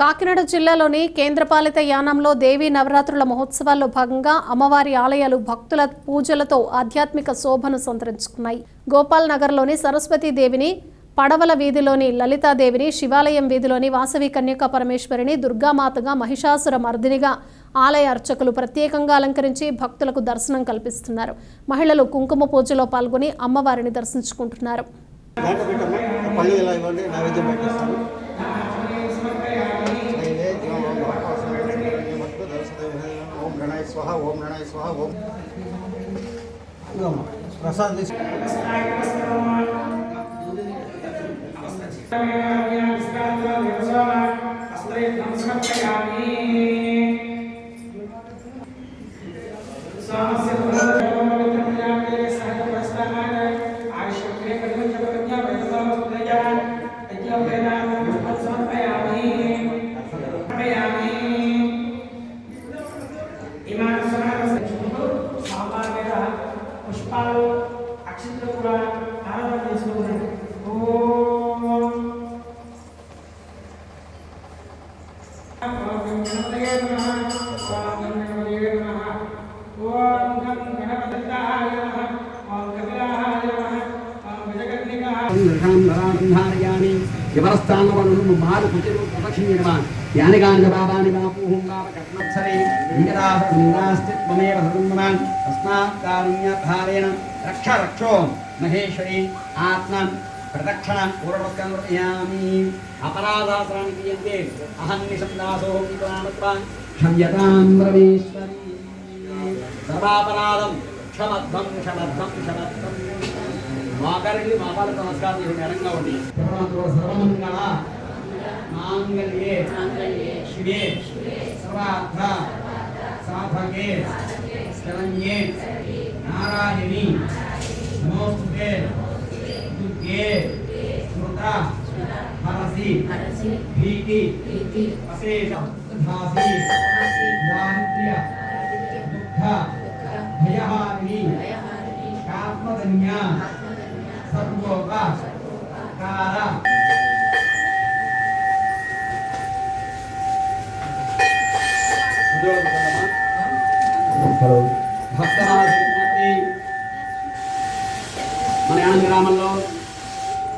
కాకినాడ జిల్లాలోని కేంద్రపాలిత యానంలో దేవీ నవరాత్రుల మహోత్సవాల్లో భాగంగా అమ్మవారి ఆలయాలు భక్తుల పూజలతో ఆధ్యాత్మిక శోభను సంతరించుకున్నాయి. గోపాల్ నగర్లోని దేవిని పడవల వీధిలోని లలితాదేవిని శివాలయం వీధిలోని వాసవి కన్యకా పరమేశ్వరిని దుర్గామాతగా మహిషాసుర మర్దినిగా ఆలయ అర్చకులు ప్రత్యేకంగా అలంకరించి భక్తులకు దర్శనం కల్పిస్తున్నారు. మహిళలు కుంకుమ పూజలో పాల్గొని అమ్మవారిని దర్శించుకుంటున్నారు. ಸ್ವಾಹ ಓಂ ನಣಾಯ ಸ್ವಾಹ ಓಂ. ಪ್ರಸಾದ್ ఓం ఇదిగోమ్మా, ప్రసాద్ తీసు పుష్పాలు అక్షంతలు కూడా ఆరాధన చేసుకుంటున్నాను ఓం ఓం గణపతయే నమః ఓం గణపతయే నమః బాబాని బాపూహం బాబ కట్నప్సరే ఇంగదాస్తిత్వమేవ సదున్మనాన్ తస్మాత్ కారుణ్యధారేణ రక్ష రక్షో మహేశ్వరి ఆత్మ అపరాధాసరాన్ని క్రియంతే క్షమ్యతాం రమేశ్వరి సర్వాపరాధం క్షమధ్వం క్షమధ్వం క్షమధ్వం మోకరికి మోకాలకు నమస్కారం చేయండి ఎడంగా ఉండి సర్వమంగళ మాంగళ్యే శివే సర్వార్థ సాధకే శరణ్యే నారాయణి నమోస్తుతే దుర్గే స్మృత హరసి భీతి అశేష ధాసి దారిద్ర్య దుఃఖ భయహారిణి ఆత్మధన్య సర్వోప కార మన యాన గ్రామంలో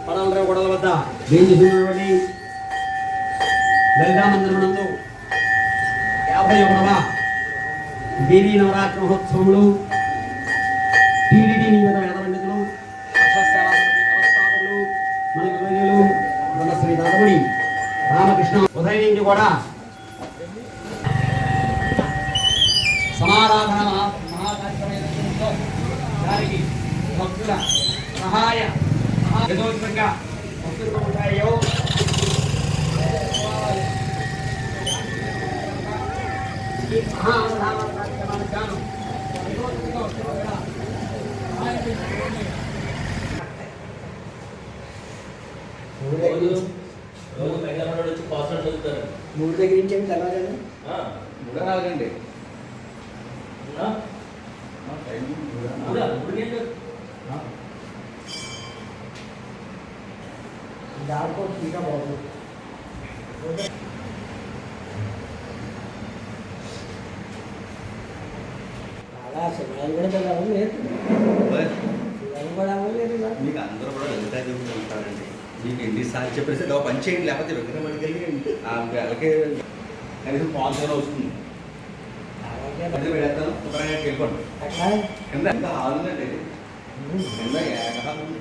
పడవల గొడవల వద్ద వేయించుకున్నటువంటి లలితా మందిరమునందు యాభై ఒకటవ దేవీ నవరాత్రి మహోత్సవములు ఉదయం కూడా సమారాధన మహాకార్యక్రమంతో దానికి భక్తుల సహాయ యథోచితంగా భక్తులు ఉంటాయో. ఈ మహా కార్యక్రమానికి గాను యథోచితంగా వస్తున్న రోజు మెగాలోడ్ వచ్చి పాస్వర్డ్ చదువుతారు మూడు దగ్గర నుంచి ఏమి తెలవాలండి ఆ, మూడు నాలుగండి? దాంట్లో ఇంకా బాగుంది. అలా శివాలు కూడా తెలవాలి లేదు. కూడా అవ్వలేదు. మీకు అందరూ కూడా దేవుడు ఉంటారండి. మీకు ఎన్నిసార్లు చెప్పేసి ఒక పని చేయండి లేకపోతే విగ్రహం అడిగి ఆ వెళ్ళకే కనీసం పాల్గొన వస్తుంది. అలాగే. వెళ్ళిపోండి కింద ఎంత హాల్ ఉందండి? కింద ఏక హాల్ ఉంది.